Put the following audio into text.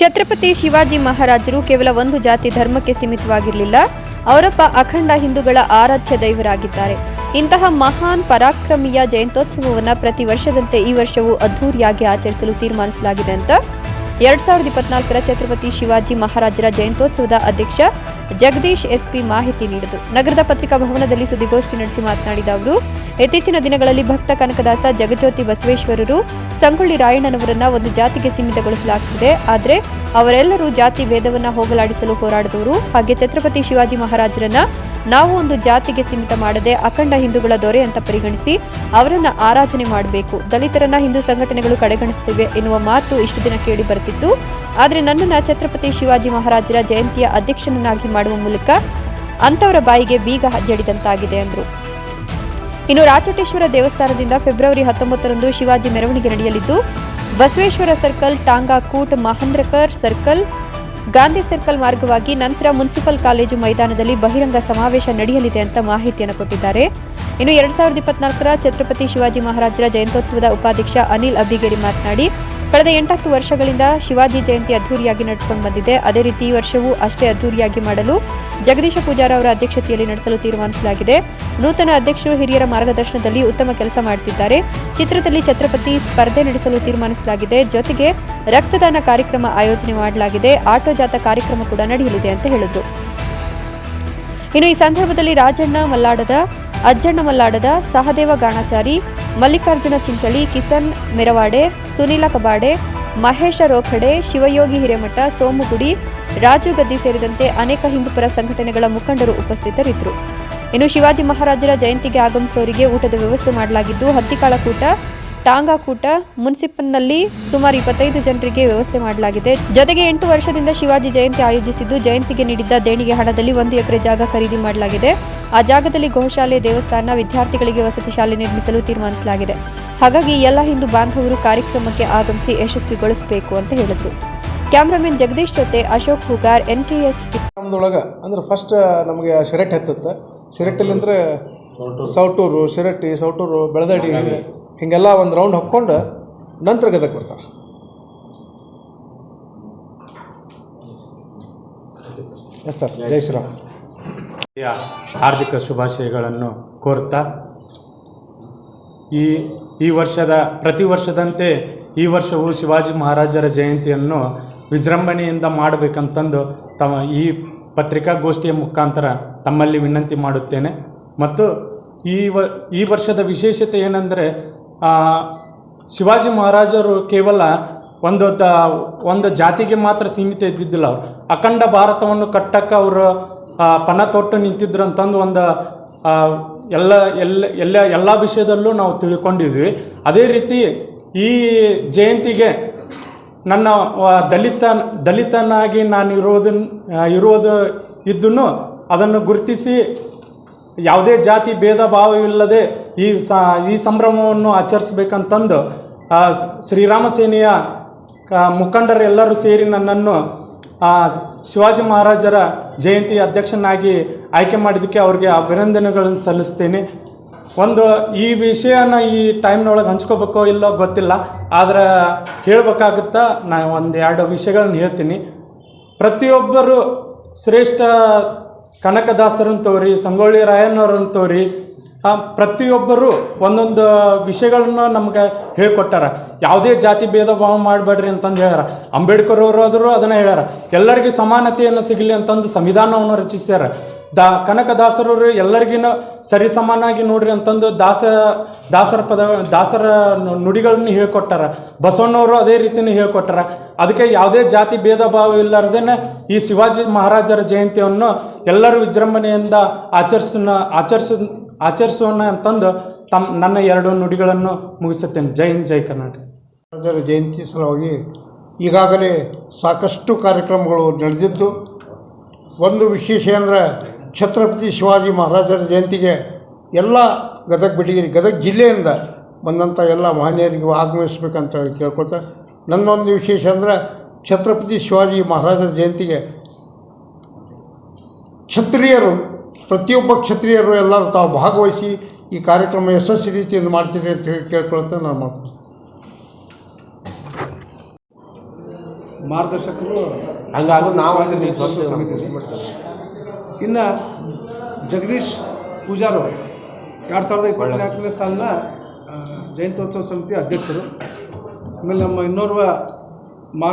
ಛತ್ರಪತಿ ಶಿವಾಜಿ ಮಹಾರಾಜರು ಕೇವಲ ಒಂದು ಜಾತಿ ಧರ್ಮಕ್ಕೆ ಸೀಮಿತವಾಗಿರಲಿಲ್ಲ. ಅವರಪ್ಪ ಅಖಂಡ ಹಿಂದೂಗಳ ಆರಾಧ್ಯ ದೈವರಾಗಿದ್ದಾರೆ. ಇಂತಹ ಮಹಾನ್ ಪರಾಕ್ರಮಿಯ ಜಯಂತ್ಯೋತ್ಸವವನ್ನು ಪ್ರತಿ ವರ್ಷದಂತೆ ಈ ವರ್ಷವೂ ಅದ್ಧೂರಿಯಾಗಿ ಆಚರಿಸಲು ತೀರ್ಮಾನಿಸಲಾಗಿದೆ ಅಂತ ಎರಡ್ ಸಾವಿರದ ಇಪ್ಪತ್ನಾಲ್ಕರ ಛತ್ರಪತಿ ಶಿವಾಜಿ ಮಹಾರಾಜರ ಜಯಂತೋತ್ಸವದ ಅಧ್ಯಕ್ಷ ಜಗದೀಶ್ ಎಸ್ಪಿ ಮಾಹಿತಿ ನೀಡಿದರು. ನಗರದ ಪತ್ರಿಕಾ ಭವನದಲ್ಲಿ ಸುದ್ದಿಗೋಷ್ಠಿ ನಡೆಸಿ ಮಾತನಾಡಿದ ಅವರು, ಇತ್ತೀಚಿನ ದಿನಗಳಲ್ಲಿ ಭಕ್ತ ಕನಕದಾಸ ಜಗಜ್ಯೋತಿ ಬಸವೇಶ್ವರರು ಸಂಗೊಳ್ಳಿ ರಾಯಣ್ಣನವರನ್ನ ಒಂದು ಜಾತಿಗೆ ಸೀಮಿತಗೊಳಿಸಲಾಗುತ್ತಿದೆ ಆದರೆ ಅವರೆಲ್ಲರೂ ಜಾತಿ ಭೇದವನ್ನ ಹೋಗಲಾಡಿಸಲು ಹೋರಾಡಿದವರು. ಹಾಗೆ ಛತ್ರಪತಿ ಶಿವಾಜಿ ಮಹಾರಾಜರನ್ನ ನಾವು ಒಂದು ಜಾತಿಗೆ ಸೀಮಿತ ಮಾಡದೆ ಅಖಂಡ ಹಿಂದೂಗಳ ದೊರೆ ಅಂತ ಪರಿಗಣಿಸಿ ಅವರನ್ನ ಆರಾಧನೆ ಮಾಡಬೇಕು. ದಲಿತರನ್ನ ಹಿಂದೂ ಸಂಘಟನೆಗಳು ಕಡೆಗಣಿಸುತ್ತಿವೆ ಎನ್ನುವ ಮಾತು ಇಷ್ಟು ದಿನ ಕೇಳಿ ಬರುತ್ತಿತ್ತು. ಆದರೆ ನನ್ನನ್ನು ಛತ್ರಪತಿ ಶಿವಾಜಿ ಮಹಾರಾಜರ ಜಯಂತಿಯ ಅಧ್ಯಕ್ಷನನ್ನಾಗಿ ಮಾಡುವ ಮೂಲಕ ಅಂತವರ ಬಾಯಿಗೆ ಬೀಗ ಜಡಿದಂತಾಗಿದೆ ಎಂದರು ಇನ್ನು ರಾಚೋಟೇಶ್ವರ ದೇವಸ್ಥಾನದಿಂದ ಫೆಬ್ರವರಿ ಹತ್ತೊಂಬತ್ತರಂದು ಶಿವಾಜಿ ಮೆರವಣಿಗೆ ನಡೆಯಲಿದ್ದು, Basaveshwara circle Tanga Koot Mahendrakar circle Gandhi circle ಮಾರ್ಗವಾಗಿ ನಂತರ ಮುನ್ಸಿಪಲ್ ಕಾಲೇಜು ಮೈದಾನದಲ್ಲಿ ಬಹಿರಂಗ ಸಮಾವೇಶ ನಡೆಯಲಿದೆ ಅಂತ ಮಾಹಿತಿಯನ್ನು ಕೊಟ್ಟಿದ್ದಾರೆ. ಇನ್ನು ಎರಡ್ ಸಾವಿರದ ಇಪ್ಪತ್ನಾಲ್ಕರ ಛತ್ರಪತಿ ಶಿವಾಜಿ ಮಹಾರಾಜರ ಜಯಂತ್ಯೋತ್ಸವದ ಉಪಾಧ್ಯಕ್ಷ ಅನಿಲ್ ಅಬ್ಬಿಗೇರಿ ಮಾತನಾಡಿ, ಕಳೆದ ಎಂಟತ್ತು ವರ್ಷಗಳಿಂದ ಶಿವಾಜಿ ಜಯಂತಿ ಅದ್ದೂರಿಯಾಗಿ ನಡೆದುಕೊಂಡು ಬಂದಿದೆ. ಅದೇ ರೀತಿ ಈ ವರ್ಷವೂ ಅಷ್ಟೇ ಅದ್ದೂರಿಯಾಗಿ ಮಾಡಲು ಜಗದೀಶ ಪೂಜಾರ ಅವರ ಅಧ್ಯಕ್ಷತೆಯಲ್ಲಿ ನಡೆಸಲು ತೀರ್ಮಾನಿಸಲಾಗಿದೆ. ನೂತನ ಅಧ್ಯಕ್ಷರು ಹಿರಿಯರ ಮಾರ್ಗದರ್ಶನದಲ್ಲಿ ಉತ್ತಮ ಕೆಲಸ ಮಾಡುತ್ತಿದ್ದಾರೆ. ಚಿತ್ರದಲ್ಲಿ ಛತ್ರಪತಿ ಸ್ಪರ್ಧೆ ನಡೆಸಲು ತೀರ್ಮಾನಿಸಲಾಗಿದೆ. ಜೊತೆಗೆ ರಕ್ತದಾನ ಕಾರ್ಯಕ್ರಮ ಆಯೋಜನೆ ಮಾಡಲಾಗಿದೆ. ಆಟೋ ಜಾಥಾ ಕಾರ್ಯಕ್ರಮ ಕೂಡ ನಡೆಯಲಿದೆ ಅಂತ ಹೇಳಿದರು. ಇನ್ನು ಈ ಸಂದರ್ಭದಲ್ಲಿ ರಾಜಣ್ಣ ಮಲ್ಲಾಡದ, ಅಜ್ಜಣ್ಣ ಮಲ್ಲಾಡದ, ಸಹದೇವ ಗಾಣಾಚಾರಿ, ಮಲ್ಲಿಕಾರ್ಜುನ ಚಿಂಚಳಿ, ಕಿಸನ್ ಮೆರವಾಡೆ, ಸುನೀಲ ಕಬಾಡೆ, ಮಹೇಶ ರೋಖಡೆ, ಶಿವಯೋಗಿ ಹಿರೇಮಠ, ಸೋಮುಗುಡಿ ರಾಜು ಗದ್ದಿ ಸೇರಿದಂತೆ ಅನೇಕ ಹಿಂದೂಪರ ಸಂಘಟನೆಗಳ ಮುಖಂಡರು ಉಪಸ್ಥಿತರಿದ್ದರು. ಇನ್ನು ಶಿವಾಜಿ ಮಹಾರಾಜರ ಜಯಂತಿಗೆ ಆಗಮಿಸುವವರಿಗೆ ಊಟದ ವ್ಯವಸ್ಥೆ ಮಾಡಲಾಗಿದ್ದು ಹತ್ತಿಕಾಳ ಕೂಟ, ಟಾಂಗಾ ಕೂಟ, ಮುನ್ಸಿಪಲ್ನಲ್ಲಿ ಸುಮಾರು ಇಪ್ಪತ್ತೈದು ಜನರಿಗೆ ವ್ಯವಸ್ಥೆ ಮಾಡಲಾಗಿದೆ. ಜೊತೆಗೆ ಎಂಟು ವರ್ಷದಿಂದ ಶಿವಾಜಿ ಜಯಂತಿ ಆಯೋಜಿಸಿದ್ದು, ಜಯಂತಿಗೆ ನೀಡಿದ್ದ ದೇಣಿಗೆ ಹಣದಲ್ಲಿ ಒಂದು ಎಕರೆ ಜಾಗ ಖರೀದಿ ಮಾಡಲಾಗಿದೆ. ಆ ಜಾಗದಲ್ಲಿ ಗೋಶಾಲೆ, ದೇವಸ್ಥಾನ, ವಿದ್ಯಾರ್ಥಿಗಳಿಗೆ ವಸತಿ ಶಾಲೆ ನಿರ್ಮಿಸಲು ತೀರ್ಮಾನಿಸಲಾಗಿದೆ. ಹಾಗಾಗಿ ಎಲ್ಲ ಹಿಂದೂ ಬಾಂಧವರು ಕಾರ್ಯಕ್ರಮಕ್ಕೆ ಆಗಮಿಸಿ ಯಶಸ್ವಿಗೊಳಿಸಬೇಕು ಅಂತ ಹೇಳಿದರು. ಕ್ಯಾಮ್ರಾಮನ್ ಜಗದೀಶ್ ಜೊತೆ Ashok Hugar N K S ನಮ್ದೊಳಗೆ ಅಂದ್ರೆ ಫಸ್ಟ್ ನಮಗೆ ಶಿರಟ್ಟಿ ಹತ್ತತ್ತೆ. ಶಿರಟ್ಟಿಲಿಂದ್ರೆ ಸೌಟೂರು ಶಿರಟ್ಟಿ ಸೌಟೂರು ಬೆಳದಡಿ ಹಿಂಗೆಲ್ಲ ಹೀಗೆಲ್ಲ ಒಂದು ರೌಂಡ್ ಹಾಕ್ಕೊಂಡು ನಂತರ ಗದಗ ಬರ್ತಾರೆ. ಎಸ್ ಸರ್ ಜೈ ಶ್ರೀರಾಮ್. ಯ ಹಾರ್ದಿಕ ಶುಭಾಶಯಗಳನ್ನು ಕೋರ್ತಾ ಈ ಈ ವರ್ಷದ ಪ್ರತಿ ವರ್ಷದಂತೆ ಈ ವರ್ಷವೂ ಶಿವಾಜಿ ಮಹಾರಾಜರ ಜಯಂತಿಯನ್ನು ವಿಜೃಂಭಣೆಯಿಂದ ಮಾಡಬೇಕಂತಂದು ತಮ್ಮ ಈ ಪತ್ರಿಕಾಗೋಷ್ಠಿಯ ಮುಖಾಂತರ ತಮ್ಮಲ್ಲಿ ವಿನಂತಿ ಮಾಡುತ್ತೇನೆ. ಮತ್ತು ಈ ವ, ಈ ವರ್ಷದ ವಿಶೇಷತೆ ಏನೆಂದರೆ ಶಿವಾಜಿ ಮಹಾರಾಜರು ಕೇವಲ ಒಂದು ದ, ಒಂದು ಜಾತಿಗೆ ಮಾತ್ರ ಸೀಮಿತ ಇದ್ದಿದ್ದಿಲ್ಲ ಅವರು. ಅಖಂಡ ಭಾರತವನ್ನು ಕಟ್ಟಕ್ಕೆ ಅವರು ಪಣ ತೊಟ್ಟು ನಿಂತಿದ್ರು ಅಂತಂದು ಒಂದು ಎಲ್ಲ ಎಲ್ಲ ಎಲ್ಲ ಎಲ್ಲ ವಿಷಯದಲ್ಲೂ ನಾವು ತಿಳ್ಕೊಂಡಿದ್ವಿ. ಅದೇ ರೀತಿ ಈ ಜಯಂತಿಗೆ ನನ್ನ ದಲಿತ ದಲಿತನಾಗಿ ನಾನು ಇರೋದನ್ನು ಇರುವುದು ಇದ್ದನ್ನು ಅದನ್ನು ಗುರುತಿಸಿ ಯಾವುದೇ ಜಾತಿ ಭೇದ ಭಾವವಿಲ್ಲದೆ ಈ ಸ, ಈ ಸಂಭ್ರಮವನ್ನು ಆಚರಿಸ್ಬೇಕಂತಂದು ಶ್ರೀರಾಮ ಸೇನೆಯ ಮುಖಂಡರೆಲ್ಲರೂ ಸೇರಿ ನನ್ನನ್ನು ಶಿವಾಜಿ ಮಹಾರಾಜರ ಜಯಂತಿ ಅಧ್ಯಕ್ಷನಾಗಿ ಆಯ್ಕೆ ಮಾಡಿದ್ದಕ್ಕೆ ಅವ್ರಿಗೆ ಅಭಿನಂದನೆಗಳನ್ನು ಸಲ್ಲಿಸ್ತೇನೆ. ಒಂದು ಈ ವಿಷಯನ ಈ ಟೈಮ್ನೊಳಗೆ ಹಂಚ್ಕೋಬೇಕೋ ಇಲ್ಲೋ ಗೊತ್ತಿಲ್ಲ ಆದ್ರೆ ಹೇಳಬೇಕಾಗುತ್ತಾ ನಾನು ಒಂದು ಎರಡು ವಿಷಯಗಳನ್ನ ಹೇಳ್ತೀನಿ. ಪ್ರತಿಯೊಬ್ಬರು ಶ್ರೇಷ್ಠ ಕನಕದಾಸರಂತವ್ರಿ ಸಂಗೊಳ್ಳಿ ರಾಯಣ್ಣವ್ರನ್ನ ಆ, ಪ್ರತಿಯೊಬ್ಬರು ಒಂದೊಂದು ವಿಷಯಗಳನ್ನು ನಮ್ಗೆ ಹೇಳ್ಕೊಟ್ಟಾರ. ಯಾವುದೇ ಜಾತಿ ಭೇದ ಭಾವ ಮಾಡಬೇಡ್ರಿ ಅಂತಂದು ಹೇಳ್ಯಾರ. ಅಂಬೇಡ್ಕರ್ ಅವರು ಆದರೂ ಅದನ್ನು ಹೇಳ್ಯಾರ. ಎಲ್ಲರಿಗೂ ಸಮಾನತೆಯನ್ನು ಸಿಗಲಿ ಅಂತಂದು ಸಂವಿಧಾನವನ್ನು ರಚಿಸ್ಯಾರ. ದಾ ಕನಕದಾಸರವರು ಎಲ್ಲರಿಗಿನ ಸರಿ ಸಮಾನಾಗಿ ನೋಡ್ರಿ ಅಂತಂದು ದಾಸ, ದಾಸರ ಪದ, ದಾಸರ ನುಡಿಗಳನ್ನು ಹೇಳ್ಕೊಟ್ಟಾರ. ಬಸವಣ್ಣವರು ಅದೇ ರೀತಿನೇ ಹೇಳ್ಕೊಟ್ಟಾರ. ಅದಕ್ಕೆ ಯಾವುದೇ ಜಾತಿ ಭೇದ ಭಾವ ಇಲ್ಲರದೇನೆ ಈ ಶಿವಾಜಿ ಮಹಾರಾಜರ ಜಯಂತಿಯನ್ನು ಎಲ್ಲರೂ ವಿಜೃಂಭಣೆಯಿಂದ ಆಚರಿಸ ಆಚರಿಸ ಆಚರಿಸೋಣ ಅಂತಂದು ತಮ್ಮ ನನ್ನ ಎರಡು ನುಡಿಗಳನ್ನು ಮುಗಿಸುತ್ತೇನೆ. ಜೈ ಹಿಂದ್, ಜೈ ಕರ್ನಾಟಕ. ಜಯಂತಿ ಸಲುವಾಗಿ ಈಗಾಗಲೇ ಸಾಕಷ್ಟು ಕಾರ್ಯಕ್ರಮಗಳು ನಡೆದಿದ್ದು, ಒಂದು ವಿಶೇಷ ಅಂದರೆ ಛತ್ರಪತಿ ಶಿವಾಜಿ ಮಹಾರಾಜರ ಜಯಂತಿಗೆ ಎಲ್ಲ ಗದಗ ಬಿಡಿಗಿರಿ, ಗದಗ ಜಿಲ್ಲೆಯಿಂದ ಬಂದಂಥ ಎಲ್ಲ ಮಹನೀಯರಿಗೆ ಆಗಮಿಸಬೇಕಂತ ಹೇಳಿ ಕೇಳ್ಕೊಳ್ತಾ, ನನ್ನೊಂದು ವಿಶೇಷ ಅಂದರೆ ಛತ್ರಪತಿ ಶಿವಾಜಿ ಮಹಾರಾಜರ ಜಯಂತಿಗೆ ಕ್ಷತ್ರಿಯರು ಪ್ರತಿಯೊಬ್ಬ ಕ್ಷತ್ರಿಯರು ಎಲ್ಲರೂ ತಾವು ಭಾಗವಹಿಸಿ ಈ ಕಾರ್ಯಕ್ರಮ ಯಶಸ್ವಿ ರೀತಿಯಿಂದ ಮಾಡ್ತೀರಿ ಅಂತ ಹೇಳಿ ಕೇಳ್ಕೊಳ್ತಾ ನಾನು ಮಾಡ್ತೀನಿ ಮಾರ್ಗದರ್ಶಕರು ಹಂಗಾಗೋದು ನಾವು ಇನ್ನು ಜಗದೀಶ್ ಪೂಜಾರು ಎರಡು ಸಾವಿರದ ಇಪ್ಪತ್ತ್ನಾಲ್ಕನೇ ಸಾಲಿನ ಜಯಂತ್ಯೋತ್ಸವ ಸಮಿತಿ ಅಧ್ಯಕ್ಷರು. ಆಮೇಲೆ ನಮ್ಮ ಇನ್ನೋರ್ವ ಮಾರ್ಗ